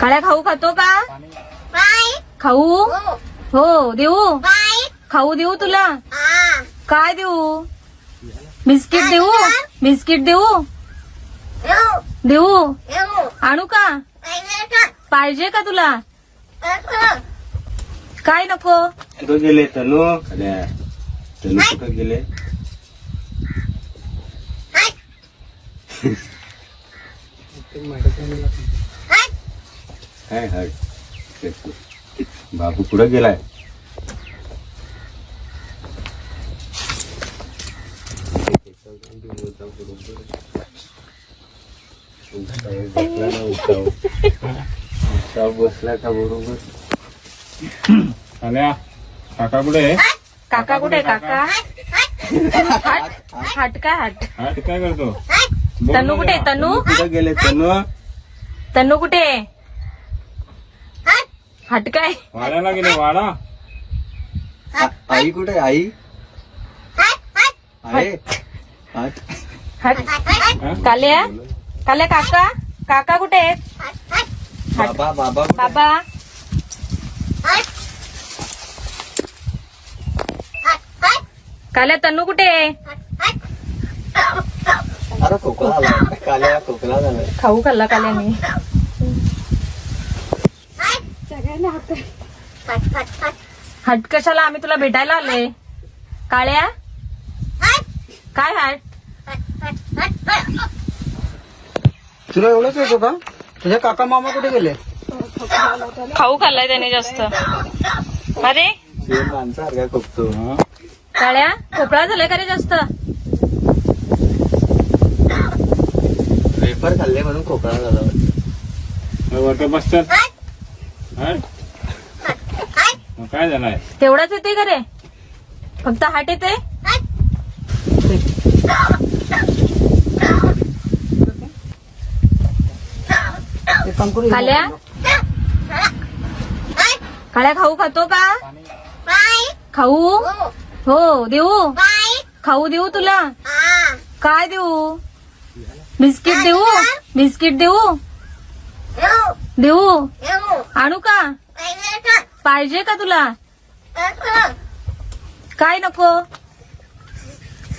काळ्या खाऊ खातो का? खाऊ? हो देऊ? खाऊ देऊ तुला? काय देऊ? बिस्किट देऊ? बिस्किट देऊ? देऊ. आणू का? पाहिजे का? तुला? काय नको? गेले तनू? तनू कुठं गेले? काय बाबू कुठं गेलाय बसला का बरोबर। आल्या काका कुठे आहे? काका कुठे काका? हाट हाट काय हाट? हा ते काय करतो? तनू कुठे तनू कुठं गेले तनू तनू कुठे हाट काय? वाड्याला गेले वाडा. आई कुठे आई? आहे? काल्या? काल्या काका? काका कुठे आहेत? बाबा बाबा कुठे? बाबा? काल्या तनू कुठे आहे? अरे खोकला आला. काल्या खोकला झाला खाऊ खाल्ला काल्याने. हट कशाला? आम्ही तुला भेटायला आलोय. काळ्या? काय हट? तुला एवढंच येतो का तुझे काका मामा कुठे गेले? खाऊ खाल्लाय त्याने जास्त. अरे? माणसासारखा खोकतो हा? काळ्या खोकळा झालाय का रे जास्त? वेफर खाल्ले म्हणून खोकला झाला. वरती बसतात हा? मग काय झालंय? तेवढाच येते का रे? फक्त हाट येते काळ्या खाऊ खातो का? खाऊ? हो देऊ? खाऊ देऊ तुला? काय देऊ? बिस्किट देऊ? बिस्किट देऊ? देऊ. आणू का? पाहिजे का तुला? काय नको?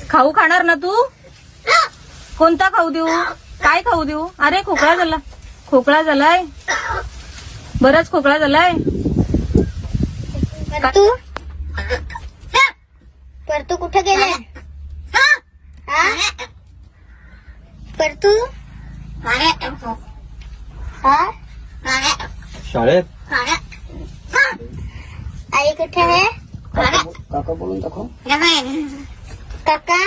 खाऊ खाणार ना तू? कोणता खाऊ देऊ? काय खाऊ देऊ? अरे खोकळा झाला. खोकळा झालाय. बराच खोकळा झालाय. परतू. परतू कुठे गेले? हा? परतू? हा? शाळेत? आई कुठे आहे काका बोलून दाखव काका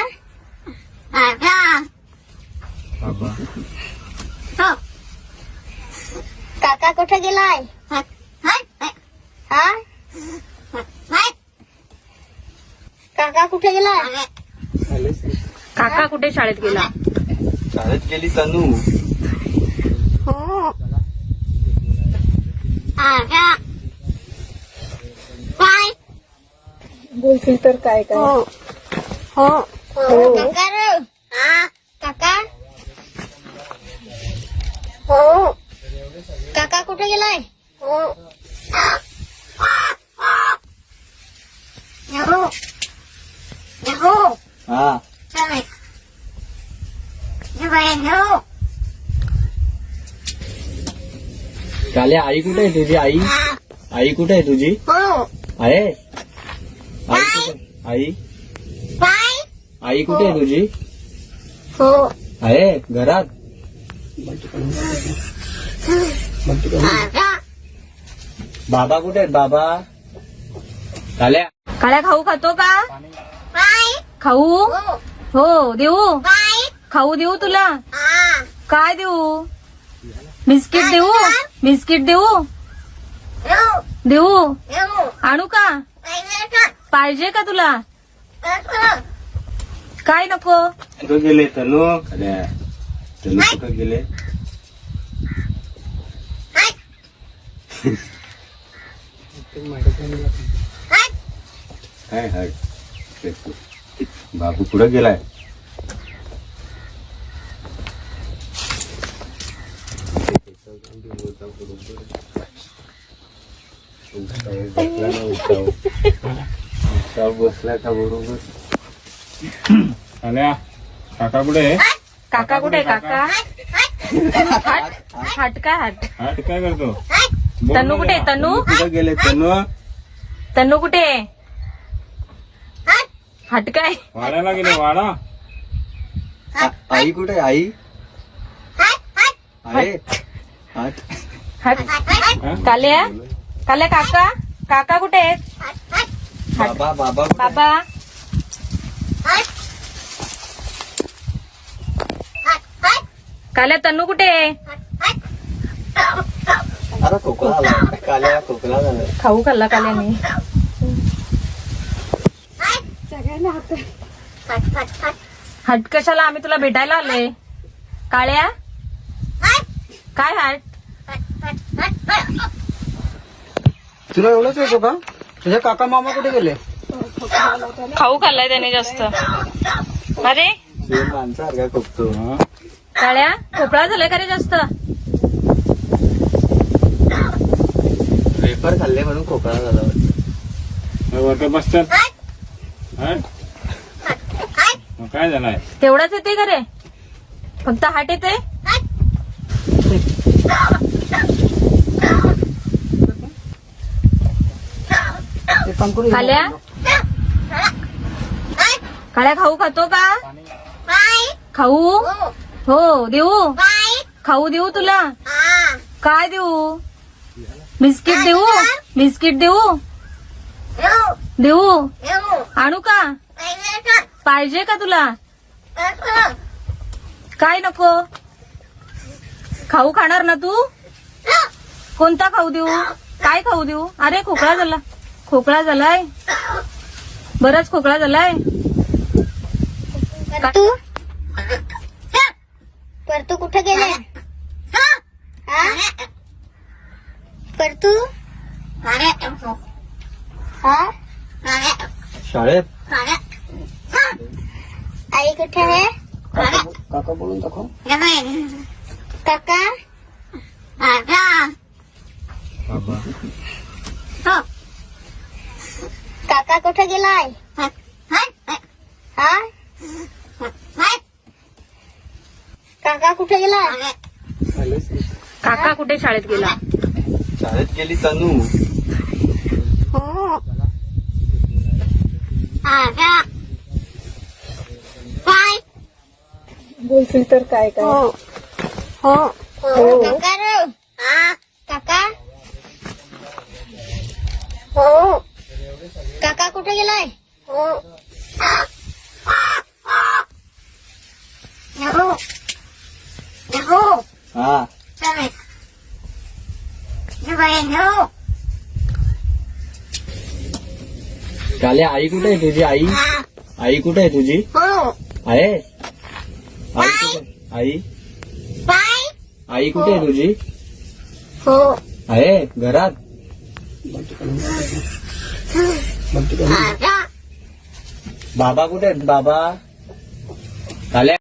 काका कुठे गेलाय हा काका कुठे गेलाय काका कुठे शाळेत गेला शाळेत गेली तनू हो बोलतील तर काय हो. हो. काका रे हा काका? हो. काका कुठे गेलाय? हो. हा. याहो काल्या आई कुठे आहे तुझी आई? आई कुठे आहे तुझी? हो. आहे? आई कुठे आई आई कुठे आहे तुझी? हो. आहे घरात? बाबा कुठे आहेत बाबा? काल्या? काळ्या खाऊ खातो का? खाऊ? हो. हो देऊ? खाऊ देऊ तुला? हा. काय देऊ? बिस्किट देऊ? बिस्किट देऊ? देऊ. आणू का? पाहिजे का तुला? काय नको? कुठं गेले तनू? अरे तनू कुठं गेले? काय हाय. बाबू कुठं गेलाय? बसला का बरोबर काल्या काका कुठे आहे? काका कुठे आहे, काका? हाट हाट काय हाट? हा ते काय करतो? बोल तन्नू ना कुठे आहे. तन्नू? कुठे गेले तनु तन्नू कुठे आहे? हाट. काय? वाड्याला गेले वाडा? आई कुठे आई? आहे? आठ हाट. हा? काल्या काल्या काका? काका कुठे आहेत? बाबा बाबा कुठे? बाबा. काल्या तन्नू कुठे? आहे? अरे खोकला आला काल्या खोकला झाला. खाऊ खाल्ला काल्याने हट कशाला? आम्ही तुला भेटायला आलोय. काळ्या काय हाट तुला एवढंच येतो का? तुझे काका मामा कुठे गेले? खाऊ खाल्लाय त्याने जास्त. अरे? काळ्या खोकळा झालाय का रे जास्त? पेपर खाल्ले म्हणून खोकला झाला हा? काय झालाय? तेवढाच येते का रे? फक्त हाट येते काल्या काळ्या खाऊ खातो का? खाऊ? हो देऊ? खाऊ देऊ तुला? काय देऊ? बिस्किट देऊ? बिस्किट देऊ? देऊ? आणू का? पाहिजे का तुला? काय नको? खाऊ खाणार ना तू? कोणता खाऊ देऊ? काय खाऊ देऊ? अरे खोकळा झाला. खोकळा झालाय? बराच खोकळा झालाय? परतू परतू कुठे गेले हा? परतू हा? शाळेत? आई कुठे आहे? काका बोलून दाखव. काका? बाबा. काका कुठे गेलाय? हा काका कुठे गेलाय? काका कुठे शाळेत गेला? शाळेत गेली तनू. हो. काय बोलशील तर काय हो. हो. काका रे. हा. काका. हो. काका कुठे गेलाय? हो. काल्या आई कुठे आहे तुझी आई? आई कुठे आहे तुझी? हो. आहे? आई कुठे आई? आई कुठे आहे तुझी? हो. आहे? घरात? बाबा. कुठे आहेत? बाबा? काल्या